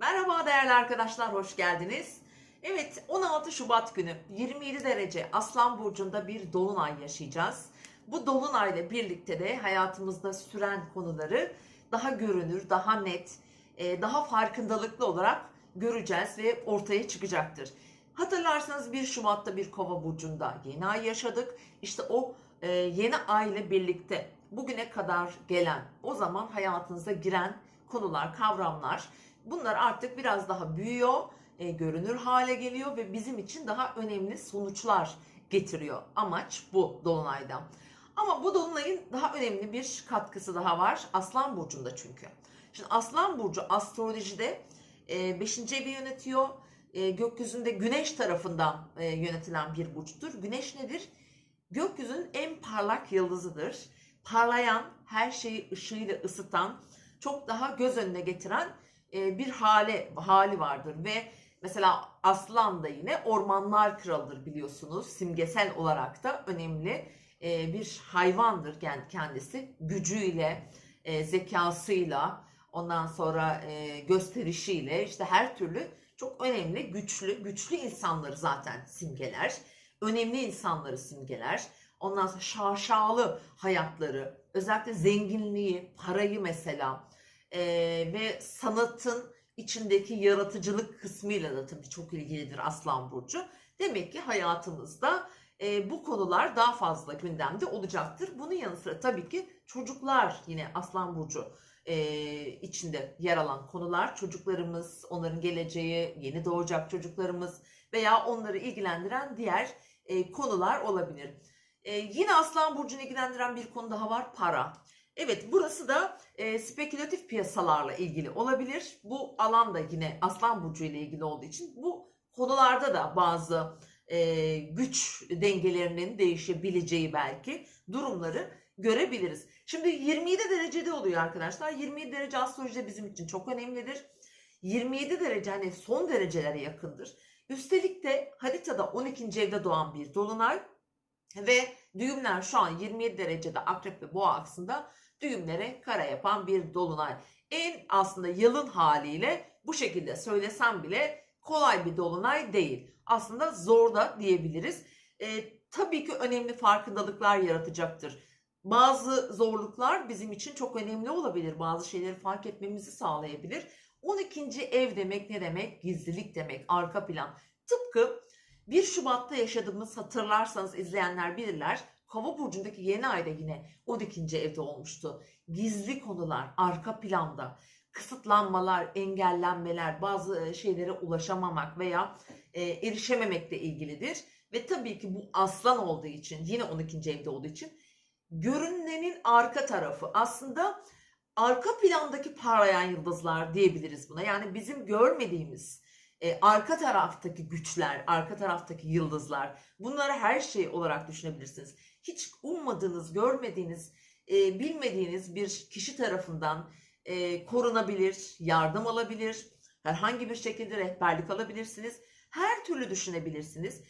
Merhaba değerli arkadaşlar, hoş geldiniz. Evet, 16 Şubat günü 27 derece Aslan Burcu'nda bir dolunay yaşayacağız. Bu dolunayla birlikte de hayatımızda süren konuları daha görünür, daha net, e, daha farkındalıklı olarak göreceğiz ve ortaya çıkacaktır. Hatırlarsanız 1 Şubat'ta bir Kova burcunda yeni ay yaşadık. İşte o e, yeni ay ile birlikte bugüne kadar gelen, o zaman hayatınıza giren konular, kavramlar bunlar artık biraz daha büyüyor, e, görünür hale geliyor ve bizim için daha önemli sonuçlar getiriyor. Amaç bu dolunayda. Ama bu dolunayın daha önemli bir katkısı daha var. Aslan burcunda çünkü. Şimdi Aslan burcu astrolojide 5. evi yönetiyor. E, gökyüzünde güneş tarafından e, yönetilen bir burçtur. Güneş nedir? Gökyüzünün en parlak yıldızıdır. Parlayan, her şeyi ışığıyla ısıtan, çok daha göz önüne getiren e, bir hale hali vardır ve mesela aslan da yine ormanlar kralıdır biliyorsunuz. Simgesel olarak da önemli e, bir hayvandır kendisi. Gücüyle, e, zekasıyla, ondan sonra gösterişiyle işte her türlü çok önemli, güçlü, güçlü insanları zaten simgeler. Önemli insanları simgeler. Ondan sonra şaşalı hayatları, özellikle zenginliği, parayı mesela e, ve sanatın içindeki yaratıcılık kısmıyla da tabii çok ilgilidir Aslan Burcu. Demek ki hayatımızda e, bu konular daha fazla gündemde olacaktır. Bunun yanı sıra tabii ki çocuklar yine Aslan Burcu e, içinde yer alan konular. Çocuklarımız, onların geleceği, yeni doğacak çocuklarımız veya onları ilgilendiren diğer e, konular olabilir. E, yine Aslan Burcu'nu ilgilendiren bir konu daha var, para. Evet burası da e, spekülatif piyasalarla ilgili olabilir. Bu alan da yine Aslan Burcu ile ilgili olduğu için bu konularda da bazı e, güç dengelerinin değişebileceği belki durumları görebiliriz. Şimdi 27 derecede oluyor arkadaşlar. 27 derece astrolojide bizim için çok önemlidir. 27 derece hani son derecelere yakındır. Üstelik de haritada 12. evde doğan bir dolunay ve düğümler şu an 27 derecede akrep ve boğa aksında düğümlere kara yapan bir dolunay. En aslında yılın haliyle bu şekilde söylesem bile kolay bir dolunay değil. Aslında zor da diyebiliriz. E, tabii ki önemli farkındalıklar yaratacaktır. Bazı zorluklar bizim için çok önemli olabilir. Bazı şeyleri fark etmemizi sağlayabilir. 12. ev demek ne demek? Gizlilik demek, arka plan. Tıpkı 1 Şubat'ta yaşadığımız hatırlarsanız izleyenler bilirler. Kova burcundaki yeni ayda yine 12. evde olmuştu. Gizli konular arka planda, kısıtlanmalar, engellenmeler, bazı şeylere ulaşamamak veya e, erişememekle ilgilidir. Ve tabii ki bu aslan olduğu için, yine 12. evde olduğu için görünenin arka tarafı aslında arka plandaki parlayan yıldızlar diyebiliriz buna. Yani bizim görmediğimiz e, arka taraftaki güçler, arka taraftaki yıldızlar bunları her şey olarak düşünebilirsiniz. Hiç ummadığınız, görmediğiniz, e, bilmediğiniz bir kişi tarafından e, korunabilir, yardım alabilir, herhangi bir şekilde rehberlik alabilirsiniz. Her türlü düşünebilirsiniz.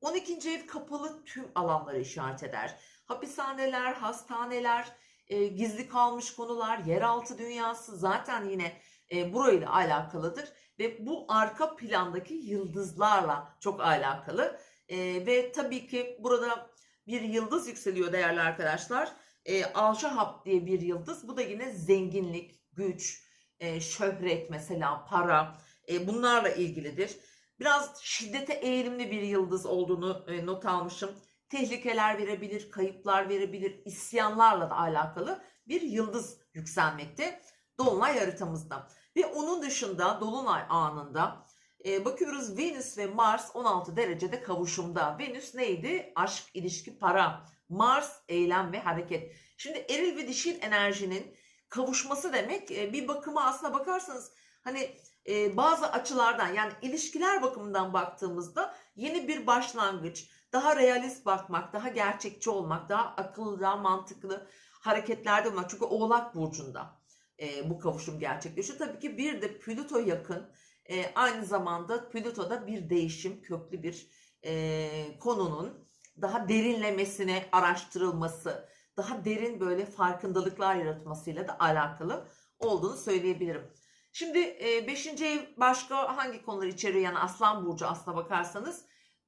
12. ev kapalı tüm alanları işaret eder. Hapishaneler, hastaneler, e, gizli kalmış konular, yeraltı dünyası zaten yine e, burayla alakalıdır ve bu arka plandaki yıldızlarla çok alakalı. E, ve tabii ki burada bir yıldız yükseliyor değerli arkadaşlar. E, Alşahab diye bir yıldız. Bu da yine zenginlik, güç, e, şöhret mesela, para e, bunlarla ilgilidir. Biraz şiddete eğilimli bir yıldız olduğunu e, not almışım. Tehlikeler verebilir, kayıplar verebilir, isyanlarla da alakalı bir yıldız yükselmekte Dolunay haritamızda. Ve onun dışında Dolunay anında e, bakıyoruz Venüs ve Mars 16 derecede kavuşumda. Venüs neydi? Aşk, ilişki, para. Mars eylem ve hareket. Şimdi eril ve dişil enerjinin kavuşması demek e, bir bakıma aslına bakarsanız hani e, bazı açılardan yani ilişkiler bakımından baktığımızda yeni bir başlangıç, daha realist bakmak, daha gerçekçi olmak, daha akıllı, daha mantıklı hareketlerde olmak. Çünkü Oğlak Burcu'nda e, bu kavuşum gerçekleşiyor. Tabii ki bir de Plüto yakın e, aynı zamanda Plüto'da bir değişim, köklü bir e, konunun daha derinlemesine araştırılması, daha derin böyle farkındalıklar yaratmasıyla da alakalı olduğunu söyleyebilirim. Şimdi 5. ev başka hangi konuları içeriyor yani Aslan Burcu aslına bakarsanız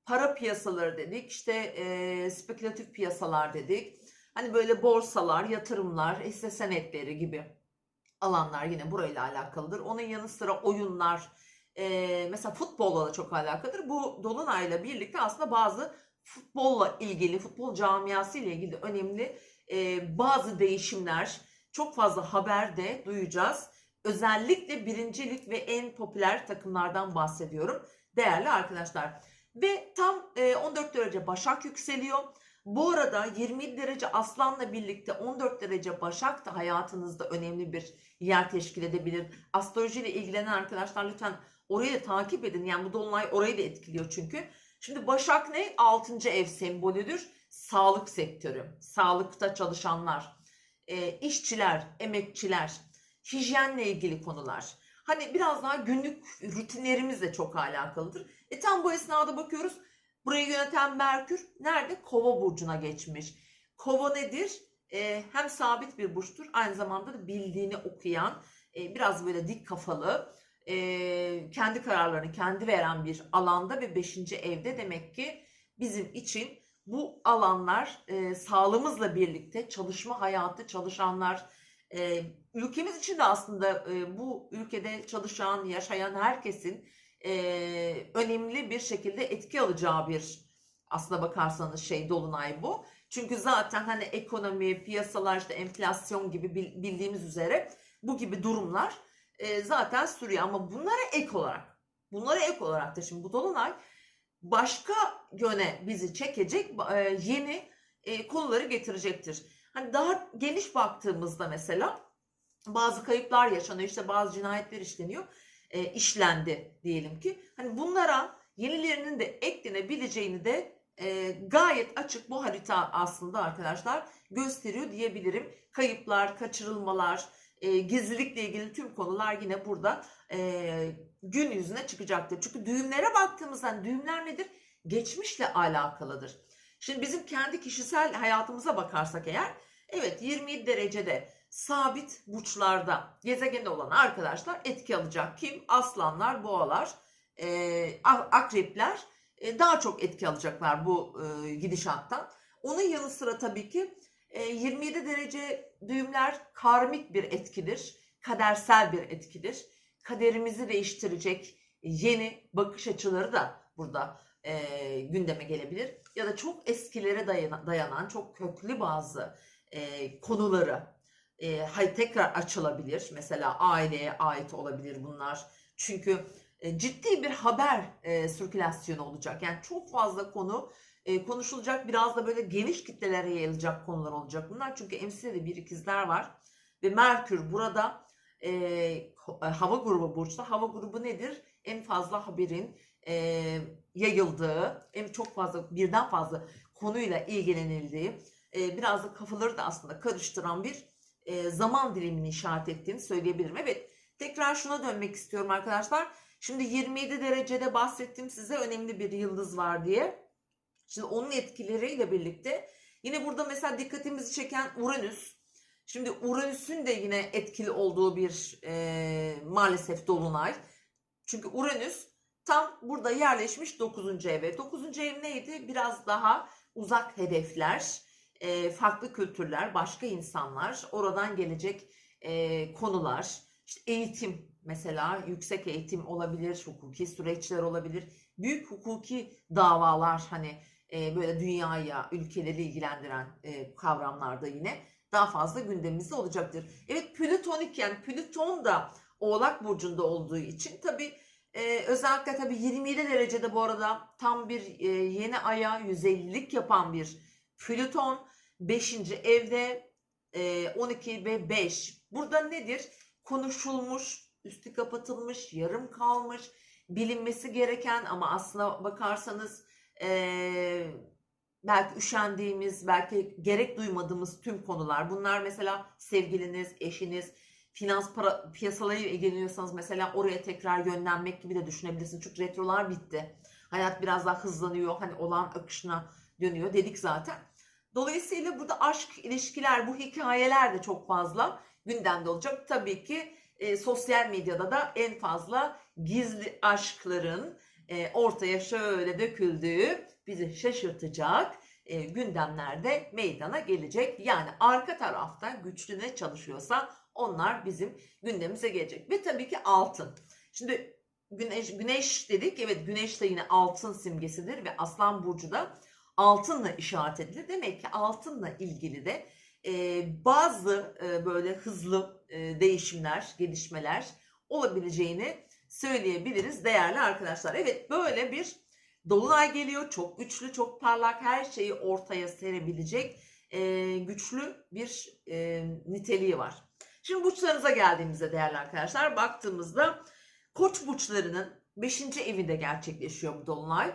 para piyasaları dedik işte e, spekülatif piyasalar dedik hani böyle borsalar yatırımlar hisse senetleri gibi alanlar yine burayla alakalıdır. Onun yanı sıra oyunlar e, mesela futbolla da çok alakalıdır. Bu Dolunay'la birlikte aslında bazı futbolla ilgili futbol camiası ile ilgili önemli e, bazı değişimler çok fazla haberde duyacağız. Özellikle birincilik ve en popüler takımlardan bahsediyorum değerli arkadaşlar. Ve tam e, 14 derece Başak yükseliyor. Bu arada 27 derece Aslan'la birlikte 14 derece Başak da hayatınızda önemli bir yer teşkil edebilir. Astrolojiyle ilgilenen arkadaşlar lütfen orayı da takip edin. Yani bu dolunay orayı da etkiliyor çünkü. Şimdi Başak ne? 6. ev sembolüdür. Sağlık sektörü, sağlıkta çalışanlar, e, işçiler, emekçiler, hijyenle ilgili konular. Hani biraz daha günlük rutinlerimizle çok alakalıdır. E tam bu esnada bakıyoruz. Burayı yöneten Merkür nerede? Kova burcuna geçmiş. Kova nedir? E, hem sabit bir burçtur aynı zamanda da bildiğini okuyan, e, biraz böyle dik kafalı, e, kendi kararlarını kendi veren bir alanda ve 5. evde demek ki bizim için bu alanlar e, sağlığımızla birlikte çalışma hayatı çalışanlar e, ülkemiz için de aslında e, bu ülkede çalışan yaşayan herkesin e, önemli bir şekilde etki alacağı bir aslına bakarsanız şey dolunay bu. Çünkü zaten hani ekonomi, piyasalar işte enflasyon gibi bil- bildiğimiz üzere bu gibi durumlar e, zaten sürüyor ama bunlara ek olarak bunlara ek olarak da şimdi bu dolunay başka yöne bizi çekecek e, yeni e, konuları getirecektir. Hani daha geniş baktığımızda mesela bazı kayıplar yaşanıyor işte bazı cinayetler işleniyor e, işlendi diyelim ki. Hani bunlara yenilerinin de eklenebileceğini de e, gayet açık bu harita aslında arkadaşlar gösteriyor diyebilirim. Kayıplar, kaçırılmalar, e, gizlilikle ilgili tüm konular yine burada e, gün yüzüne çıkacaktır. Çünkü düğümlere baktığımızda hani düğümler nedir? Geçmişle alakalıdır. Şimdi bizim kendi kişisel hayatımıza bakarsak eğer evet 27 derecede sabit burçlarda gezegende olan arkadaşlar etki alacak. Kim? Aslanlar, boğalar, e, akrepler e, daha çok etki alacaklar bu e, gidişattan. Onun yanı sıra tabii ki e, 27 derece düğümler karmik bir etkidir. Kadersel bir etkidir. Kaderimizi değiştirecek yeni bakış açıları da burada e, gündeme gelebilir. Ya da çok eskilere dayanan, dayanan çok köklü bazı e, konuları e, tekrar açılabilir. Mesela aileye ait olabilir bunlar. Çünkü e, ciddi bir haber e, sirkülasyonu olacak. Yani çok fazla konu e, konuşulacak. Biraz da böyle geniş kitlelere yayılacak konular olacak bunlar. Çünkü emside bir ikizler var. Ve Merkür burada e, hava grubu burçta. Hava grubu nedir? En fazla haberin e, yayıldığı, en çok fazla birden fazla konuyla ilgilenildiği, e, biraz da kafaları da aslında karıştıran bir e, zaman dilimini işaret ettiğini söyleyebilirim. Evet, tekrar şuna dönmek istiyorum arkadaşlar. Şimdi 27 derecede bahsettiğim size önemli bir yıldız var diye. Şimdi onun etkileriyle birlikte yine burada mesela dikkatimizi çeken Uranüs. Şimdi Uranüs'ün de yine etkili olduğu bir e, maalesef dolunay. Çünkü Uranüs tam burada yerleşmiş 9. eve. 9. ev neydi? Biraz daha uzak hedefler, e, farklı kültürler, başka insanlar, oradan gelecek e, konular, işte eğitim mesela yüksek eğitim olabilir, hukuki süreçler olabilir, büyük hukuki davalar hani böyle dünyaya, ülkeleri ilgilendiren kavramlarda yine daha fazla gündemimizde olacaktır. Evet Plütonik yani Plüton da Oğlak Burcu'nda olduğu için tabi özellikle tabi 27 derecede bu arada tam bir yeni aya 150'lik yapan bir Plüton 5. evde e, 12 ve 5. Burada nedir? Konuşulmuş, üstü kapatılmış, yarım kalmış, bilinmesi gereken ama aslına bakarsanız e, belki üşendiğimiz, belki gerek duymadığımız tüm konular. Bunlar mesela sevgiliniz, eşiniz, finans para piyasalarıyla ilgileniyorsanız mesela oraya tekrar yönlenmek gibi de düşünebilirsiniz. Çünkü retrolar bitti. Hayat biraz daha hızlanıyor. Hani olan akışına dönüyor dedik zaten. Dolayısıyla burada aşk, ilişkiler, bu hikayeler de çok fazla gündemde olacak. Tabii ki e, sosyal medyada da en fazla gizli aşkların e, ortaya şöyle döküldüğü bizi şaşırtacak e, gündemlerde meydana gelecek. Yani arka tarafta güçlü ne çalışıyorsa onlar bizim gündemimize gelecek. Ve tabii ki altın. Şimdi güneş, güneş dedik. Evet güneş de yine altın simgesidir ve Aslan Burcu da altınla işaret edilir. Demek ki altınla ilgili de e, bazı e, böyle hızlı e, değişimler, gelişmeler olabileceğini söyleyebiliriz değerli arkadaşlar. Evet böyle bir dolunay geliyor. Çok güçlü, çok parlak her şeyi ortaya serebilecek e, güçlü bir e, niteliği var. Şimdi burçlarınıza geldiğimizde değerli arkadaşlar baktığımızda koç burçlarının 5. evinde gerçekleşiyor bu dolunay.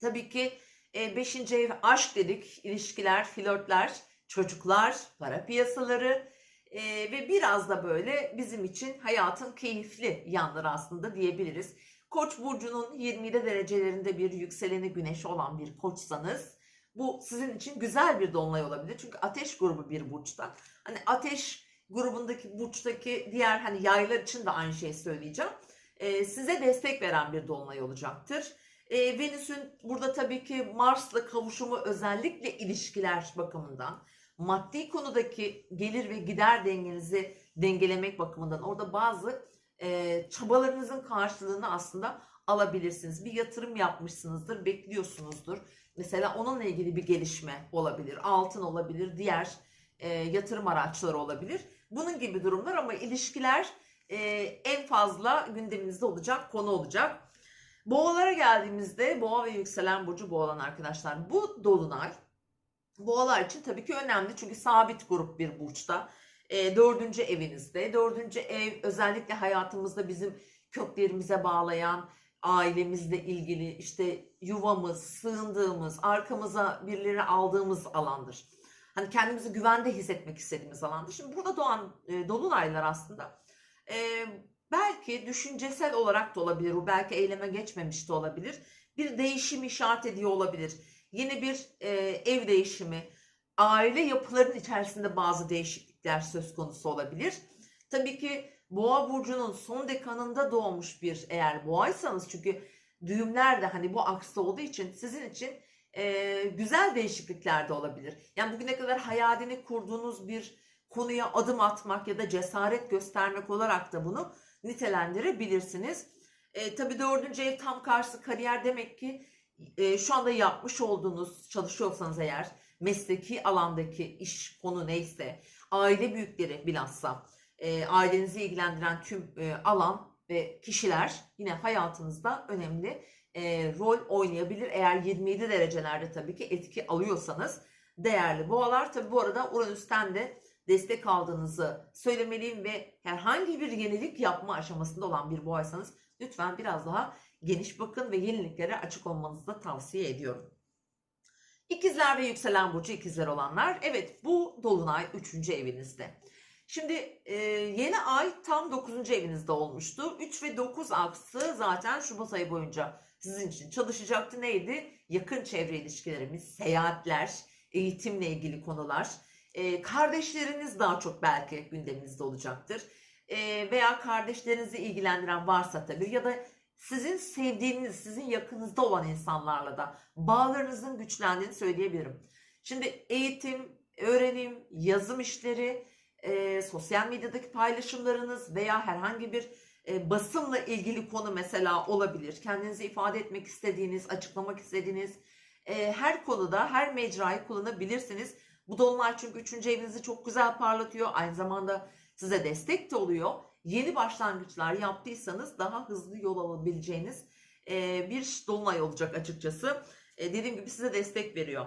Tabii ki 5. ev aşk dedik, ilişkiler, flörtler, çocuklar, para piyasaları e, ve biraz da böyle bizim için hayatın keyifli yanları aslında diyebiliriz. Koç burcunun 27 derecelerinde bir yükseleni güneşi olan bir koçsanız bu sizin için güzel bir dolunay olabilir. Çünkü ateş grubu bir burçta. Hani ateş grubundaki burçtaki diğer hani yaylar için de aynı şeyi söyleyeceğim. Ee, size destek veren bir dolunay olacaktır. Ee, Venüs'ün burada tabii ki Mars'la kavuşumu özellikle ilişkiler bakımından maddi konudaki gelir ve gider dengenizi dengelemek bakımından orada bazı e, çabalarınızın karşılığını aslında alabilirsiniz. Bir yatırım yapmışsınızdır, bekliyorsunuzdur. Mesela onunla ilgili bir gelişme olabilir. Altın olabilir, diğer e, yatırım araçları olabilir. Bunun gibi durumlar ama ilişkiler e, en fazla gündeminizde olacak konu olacak. Boğalara geldiğimizde boğa ve yükselen burcu boğalan arkadaşlar bu dolunay boğalar için tabii ki önemli çünkü sabit grup bir burçta. E, dördüncü evinizde. Dördüncü ev özellikle hayatımızda bizim köklerimize bağlayan, ailemizle ilgili işte yuvamız, sığındığımız, arkamıza birileri aldığımız alandır. Hani kendimizi güvende hissetmek istediğimiz alandır. Şimdi burada doğan e, dolunaylar aslında e, belki düşüncesel olarak da olabilir. Belki eyleme geçmemiş de olabilir. Bir değişim işaret ediyor olabilir. Yeni bir e, ev değişimi, aile yapılarının içerisinde bazı değişiklikler söz konusu olabilir. Tabii ki Boğa burcunun son dekanında doğmuş bir eğer boğaysanız çünkü düğümler de hani bu aksi olduğu için sizin için e, güzel değişiklikler de olabilir. Yani bugüne kadar hayalini kurduğunuz bir konuya adım atmak ya da cesaret göstermek olarak da bunu nitelendirebilirsiniz. E, tabii dördüncü ev tam karşı kariyer demek ki e, şu anda yapmış olduğunuz çalışıyorsanız eğer mesleki alandaki iş konu neyse aile büyükleri bilhassa e, ailenizi ilgilendiren tüm e, alan ve kişiler yine hayatınızda önemli e, rol oynayabilir. Eğer 27 derecelerde tabii ki etki alıyorsanız değerli boğalar. Tabii bu arada Uranüs'ten de destek aldığınızı söylemeliyim ve herhangi bir yenilik yapma aşamasında olan bir boğaysanız lütfen biraz daha geniş bakın ve yeniliklere açık olmanızı da tavsiye ediyorum. İkizler ve yükselen burcu ikizler olanlar evet bu dolunay 3. evinizde. Şimdi e, yeni ay tam 9. evinizde olmuştu. 3 ve 9 aksı zaten Şubat ayı boyunca sizin için çalışacaktı. Neydi? Yakın çevre ilişkilerimiz, seyahatler, eğitimle ilgili konular. E, kardeşleriniz daha çok belki gündeminizde olacaktır. E, veya kardeşlerinizi ilgilendiren varsa tabii ya da sizin sevdiğiniz, sizin yakınızda olan insanlarla da bağlarınızın güçlendiğini söyleyebilirim. Şimdi eğitim, öğrenim, yazım işleri, e, sosyal medyadaki paylaşımlarınız veya herhangi bir e, basımla ilgili konu mesela olabilir. Kendinizi ifade etmek istediğiniz, açıklamak istediğiniz e, her konuda her mecrayı kullanabilirsiniz. Bu dolunay çünkü 3. evinizi çok güzel parlatıyor. Aynı zamanda size destek de oluyor. Yeni başlangıçlar yaptıysanız daha hızlı yol alabileceğiniz e, bir dolunay olacak açıkçası. E, dediğim gibi size destek veriyor.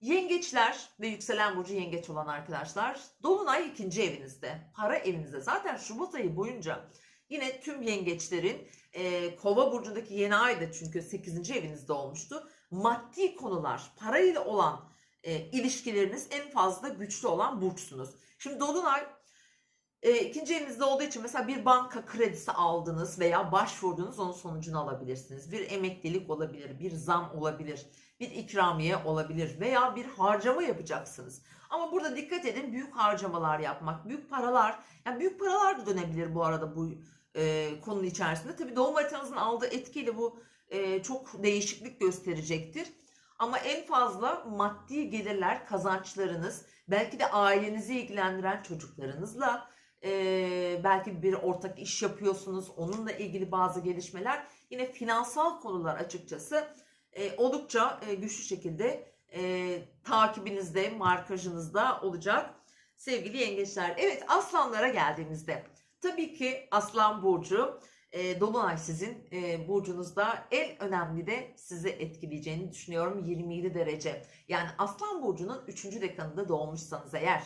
Yengeçler ve yükselen burcu yengeç olan arkadaşlar Dolunay ikinci evinizde, para evinizde. Zaten Şubat ayı boyunca yine tüm yengeçlerin e, kova burcundaki yeni ayda çünkü 8. evinizde olmuştu. Maddi konular, parayla olan e, ilişkileriniz en fazla güçlü olan burçsunuz. Şimdi Dolunay E, ikinci evinizde olduğu için mesela bir banka kredisi aldınız veya başvurdunuz onun sonucunu alabilirsiniz. Bir emeklilik olabilir, bir zam olabilir, bir ikramiye olabilir veya bir harcama yapacaksınız. Ama burada dikkat edin büyük harcamalar yapmak, büyük paralar, yani büyük paralar da dönebilir bu arada bu e, konunun içerisinde. Tabii doğum haritanızın aldığı etkiyle bu e, çok değişiklik gösterecektir. Ama en fazla maddi gelirler, kazançlarınız, belki de ailenizi ilgilendiren çocuklarınızla, e, belki bir ortak iş yapıyorsunuz, onunla ilgili bazı gelişmeler, yine finansal konular açıkçası e, oldukça e, güçlü şekilde e, takibinizde, markajınızda olacak sevgili yengeçler. Evet aslanlara geldiğimizde tabii ki aslan burcu e, Dolunay sizin e, burcunuzda en önemli de sizi etkileyeceğini düşünüyorum 27 derece. Yani Aslan Burcu'nun 3. dekanında doğmuşsanız eğer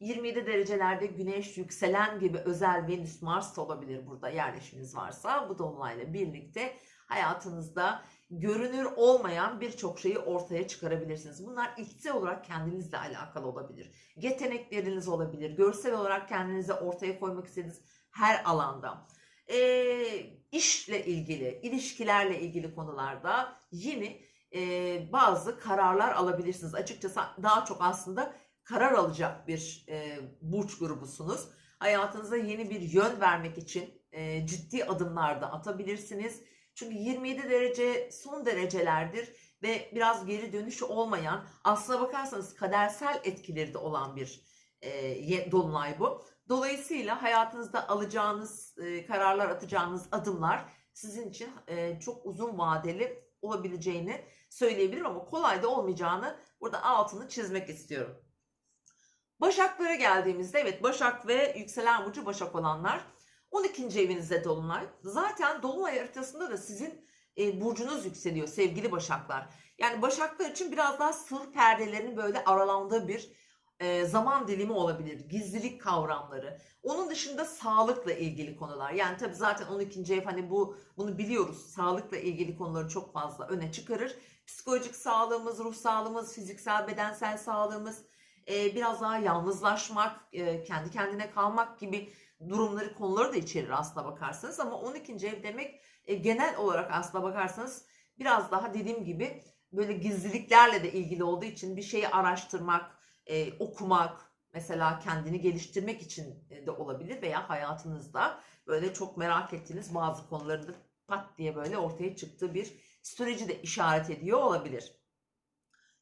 27 derecelerde Güneş yükselen gibi özel Venüs Mars olabilir burada yerleşiminiz varsa bu Dolunay'la birlikte hayatınızda görünür olmayan birçok şeyi ortaya çıkarabilirsiniz. Bunlar içsel olarak kendinizle alakalı olabilir. Yetenekleriniz olabilir. Görsel olarak kendinizi ortaya koymak istediğiniz her alanda e, işle ilgili, ilişkilerle ilgili konularda yeni e, bazı kararlar alabilirsiniz. Açıkçası daha çok aslında karar alacak bir e, burç grubusunuz. Hayatınıza yeni bir yön vermek için e, ciddi adımlar da atabilirsiniz. Çünkü 27 derece son derecelerdir ve biraz geri dönüşü olmayan, aslına bakarsanız kadersel etkileri de olan bir e, dolunay bu. Dolayısıyla hayatınızda alacağınız e, kararlar, atacağınız adımlar sizin için e, çok uzun vadeli olabileceğini söyleyebilirim ama kolay da olmayacağını burada altını çizmek istiyorum. Başaklara geldiğimizde evet Başak ve yükselen burcu Başak olanlar 12. evinizde Dolunay. Zaten Dolunay haritasında da sizin e, burcunuz yükseliyor sevgili Başaklar. Yani Başaklar için biraz daha sır perdelerinin böyle aralandığı bir e, zaman dilimi olabilir. Gizlilik kavramları. Onun dışında sağlıkla ilgili konular. Yani tabii zaten 12. ev hani bu bunu biliyoruz. Sağlıkla ilgili konuları çok fazla öne çıkarır. Psikolojik sağlığımız, ruh sağlığımız, fiziksel, bedensel sağlığımız, e, biraz daha yalnızlaşmak, e, kendi kendine kalmak gibi durumları, konuları da içerir aslına bakarsanız. Ama 12. ev demek genel olarak aslına bakarsanız biraz daha dediğim gibi böyle gizliliklerle de ilgili olduğu için bir şeyi araştırmak, e, okumak, mesela kendini geliştirmek için de olabilir veya hayatınızda böyle çok merak ettiğiniz bazı konularında pat diye böyle ortaya çıktığı bir süreci de işaret ediyor olabilir.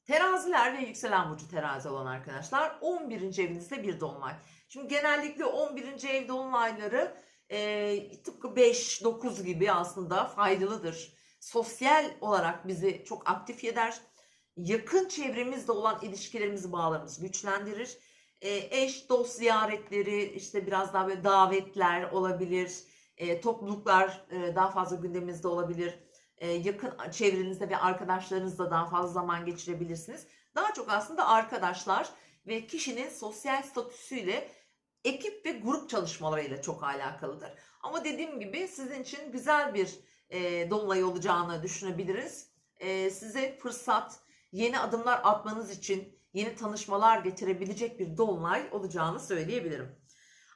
Teraziler ve yükselen burcu terazi olan arkadaşlar 11. evinizde bir dolunay. Şimdi genellikle 11. ev dolunayları e, tıpkı 5-9 gibi aslında faydalıdır. Sosyal olarak bizi çok aktif eder yakın çevremizde olan ilişkilerimizi, bağlarımızı güçlendirir. E, eş, dost ziyaretleri, işte biraz daha böyle davetler olabilir. E, topluluklar e, daha fazla gündemimizde olabilir. E, yakın çevrenizde ve arkadaşlarınızla daha fazla zaman geçirebilirsiniz. Daha çok aslında arkadaşlar ve kişinin sosyal statüsüyle ekip ve grup çalışmalarıyla çok alakalıdır. Ama dediğim gibi sizin için güzel bir e, dolunay olacağını düşünebiliriz. E, size fırsat, yeni adımlar atmanız için yeni tanışmalar getirebilecek bir dolunay olacağını söyleyebilirim.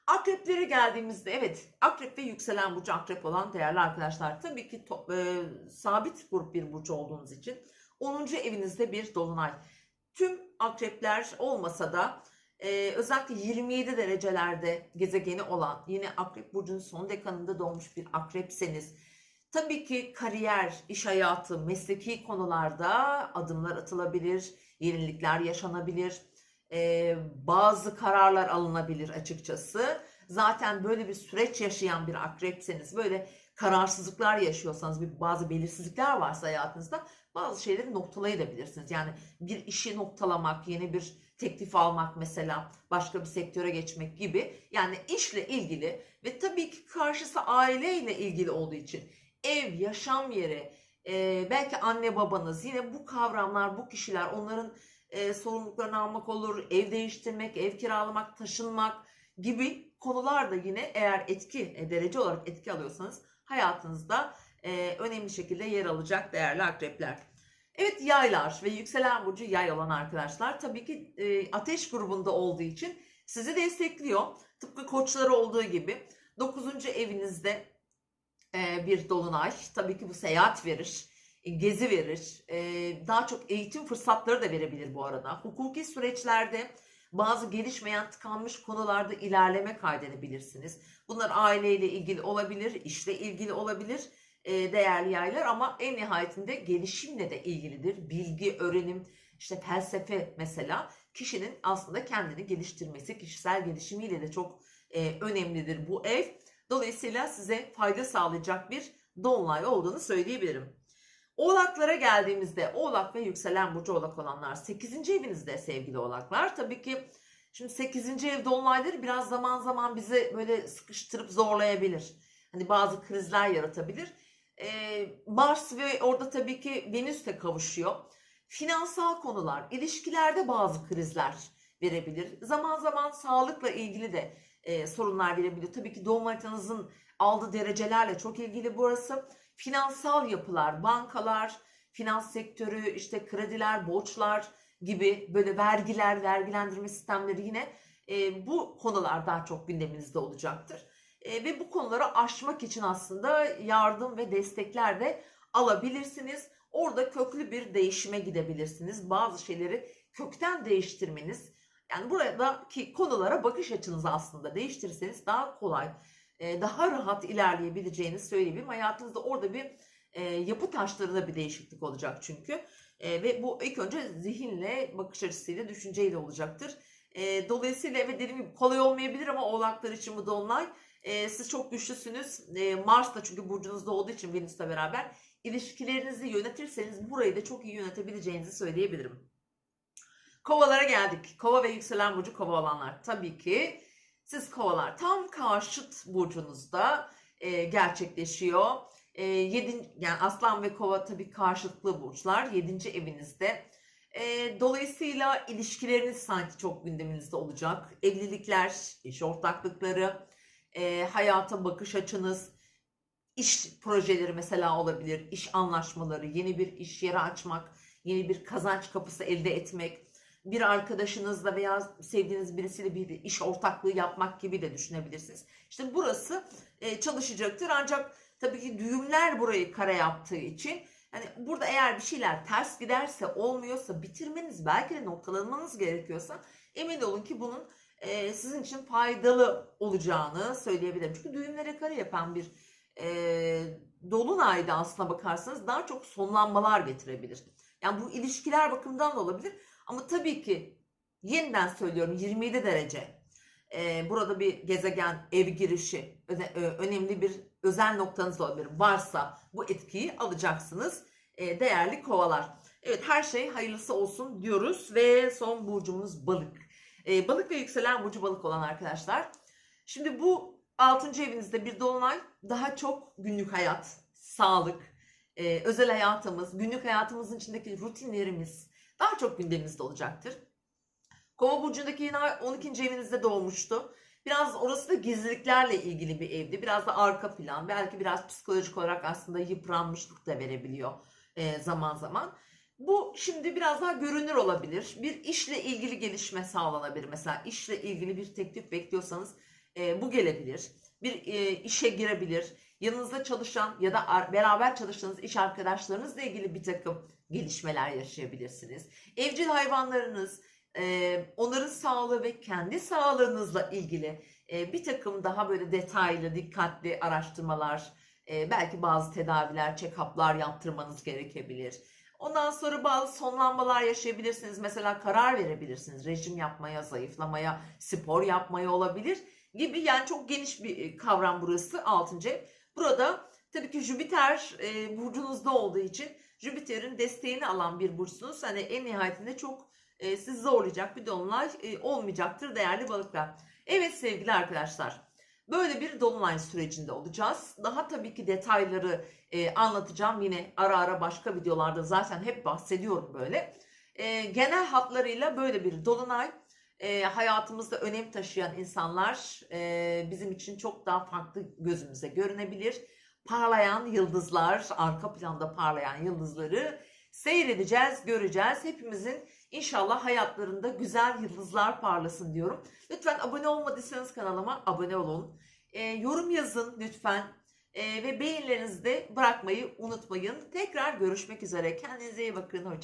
Akreplere geldiğimizde evet akrep ve yükselen burcu akrep olan değerli arkadaşlar tabii ki to, e, sabit grup bir burcu olduğunuz için 10. evinizde bir dolunay. Tüm akrepler olmasa da e, özellikle 27 derecelerde gezegeni olan yine akrep burcunun son dekanında doğmuş bir akrepseniz Tabii ki kariyer, iş hayatı, mesleki konularda adımlar atılabilir, yenilikler yaşanabilir, ee, bazı kararlar alınabilir açıkçası. Zaten böyle bir süreç yaşayan bir akrepseniz, böyle kararsızlıklar yaşıyorsanız, bir bazı belirsizlikler varsa hayatınızda bazı şeyleri noktalayabilirsiniz. Yani bir işi noktalamak, yeni bir teklif almak mesela, başka bir sektöre geçmek gibi. Yani işle ilgili ve tabii ki karşısı aileyle ilgili olduğu için ev, yaşam yeri, e, belki anne babanız yine bu kavramlar, bu kişiler onların e, sorumluluklarını almak olur, ev değiştirmek, ev kiralamak, taşınmak gibi konular da yine eğer etki, e, derece olarak etki alıyorsanız hayatınızda e, önemli şekilde yer alacak değerli akrepler. Evet yaylar ve yükselen burcu yay olan arkadaşlar tabii ki e, ateş grubunda olduğu için sizi destekliyor. Tıpkı koçları olduğu gibi 9. evinizde bir dolunay. Tabii ki bu seyahat verir, e, gezi verir. E, daha çok eğitim fırsatları da verebilir bu arada. Hukuki süreçlerde bazı gelişmeyen tıkanmış konularda ilerleme kaydedebilirsiniz. Bunlar aileyle ilgili olabilir, işle ilgili olabilir e, değerli yaylar ama en nihayetinde gelişimle de ilgilidir. Bilgi, öğrenim, işte felsefe mesela kişinin aslında kendini geliştirmesi, kişisel gelişimiyle de çok e, önemlidir bu ev. Dolayısıyla size fayda sağlayacak bir dolunay olduğunu söyleyebilirim. Oğlaklara geldiğimizde Oğlak ve yükselen burcu Oğlak olanlar 8. evinizde sevgili Oğlaklar. Tabii ki şimdi 8. ev dolunayları biraz zaman zaman bizi böyle sıkıştırıp zorlayabilir. Hani bazı krizler yaratabilir. Ee, Mars ve orada tabii ki Venüs de kavuşuyor. Finansal konular, ilişkilerde bazı krizler verebilir. Zaman zaman sağlıkla ilgili de e, sorunlar verebiliyor. Tabii ki doğum haritanızın aldığı derecelerle çok ilgili burası. Finansal yapılar, bankalar, finans sektörü, işte krediler, borçlar gibi böyle vergiler, vergilendirme sistemleri yine e, bu konular daha çok gündeminizde olacaktır. E, ve bu konuları aşmak için aslında yardım ve destekler de alabilirsiniz. Orada köklü bir değişime gidebilirsiniz. Bazı şeyleri kökten değiştirmeniz yani buradaki konulara bakış açınızı aslında değiştirirseniz daha kolay, e, daha rahat ilerleyebileceğinizi söyleyebilirim. Hayatınızda orada bir e, yapı taşlarında bir değişiklik olacak çünkü. E, ve bu ilk önce zihinle, bakış açısıyla, düşünceyle olacaktır. Dolayısıyla evet dediğim gibi kolay olmayabilir ama oğlaklar için bu dolunay siz çok güçlüsünüz. Mars da çünkü burcunuzda olduğu için Venüs'le beraber ilişkilerinizi yönetirseniz burayı da çok iyi yönetebileceğinizi söyleyebilirim. Kovalara geldik. Kova ve yükselen burcu kova olanlar. Tabii ki siz kovalar tam karşıt burcunuzda e, gerçekleşiyor. E, yedin, yani aslan ve kova tabii karşıtlı burçlar. Yedinci evinizde. E, dolayısıyla ilişkileriniz sanki çok gündeminizde olacak. Evlilikler, iş ortaklıkları, e, hayata bakış açınız, iş projeleri mesela olabilir, iş anlaşmaları, yeni bir iş yeri açmak, yeni bir kazanç kapısı elde etmek, bir arkadaşınızla veya sevdiğiniz birisiyle bir iş ortaklığı yapmak gibi de düşünebilirsiniz. İşte burası e, çalışacaktır ancak tabii ki düğümler burayı kare yaptığı için hani burada eğer bir şeyler ters giderse olmuyorsa bitirmeniz belki de noktalanmanız gerekiyorsa emin olun ki bunun e, sizin için faydalı olacağını söyleyebilirim. Çünkü düğümlere kare yapan bir e, dolunayda aslına bakarsanız daha çok sonlanmalar getirebilir. Yani bu ilişkiler bakımından da olabilir. Ama tabii ki yeniden söylüyorum 27 derece. E, burada bir gezegen ev girişi ö- önemli bir özel noktanız olabilir. Varsa bu etkiyi alacaksınız e, değerli kovalar. Evet her şey hayırlısı olsun diyoruz ve son burcumuz balık. E, balık ve yükselen burcu balık olan arkadaşlar. Şimdi bu 6. evinizde bir dolunay daha çok günlük hayat, sağlık, e, özel hayatımız, günlük hayatımızın içindeki rutinlerimiz daha çok gündemimizde olacaktır. Kova burcundaki yine 12. evinizde doğmuştu. Biraz orası da gizliliklerle ilgili bir evdi. Biraz da arka plan. Belki biraz psikolojik olarak aslında yıpranmışlık da verebiliyor e, zaman zaman. Bu şimdi biraz daha görünür olabilir. Bir işle ilgili gelişme sağlanabilir. Mesela işle ilgili bir teklif bekliyorsanız e, bu gelebilir. Bir e, işe girebilir. Yanınızda çalışan ya da beraber çalıştığınız iş arkadaşlarınızla ilgili bir takım gelişmeler yaşayabilirsiniz. Evcil hayvanlarınız, onların sağlığı ve kendi sağlığınızla ilgili bir takım daha böyle detaylı, dikkatli araştırmalar, belki bazı tedaviler, check-up'lar yaptırmanız gerekebilir. Ondan sonra bazı sonlanmalar yaşayabilirsiniz. Mesela karar verebilirsiniz. Rejim yapmaya, zayıflamaya, spor yapmaya olabilir gibi. Yani çok geniş bir kavram burası 6. ev. Burada tabii ki Jüpiter e, burcunuzda olduğu için Jüpiter'in desteğini alan bir burçsunuz. Hani en nihayetinde çok e, sizi zorlayacak bir dolunay e, olmayacaktır değerli balıklar. Evet sevgili arkadaşlar. Böyle bir dolunay sürecinde olacağız. Daha tabii ki detayları e, anlatacağım yine ara ara başka videolarda zaten hep bahsediyorum böyle. E, genel hatlarıyla böyle bir dolunay e, hayatımızda önem taşıyan insanlar e, bizim için çok daha farklı gözümüze görünebilir. Parlayan yıldızlar, arka planda parlayan yıldızları seyredeceğiz, göreceğiz. Hepimizin İnşallah hayatlarında güzel yıldızlar parlasın diyorum. Lütfen abone olmadıysanız kanalıma abone olun. Ee, yorum yazın lütfen. Ee, ve beğenilerinizi de bırakmayı unutmayın. Tekrar görüşmek üzere. Kendinize iyi bakın. Hoşçakalın.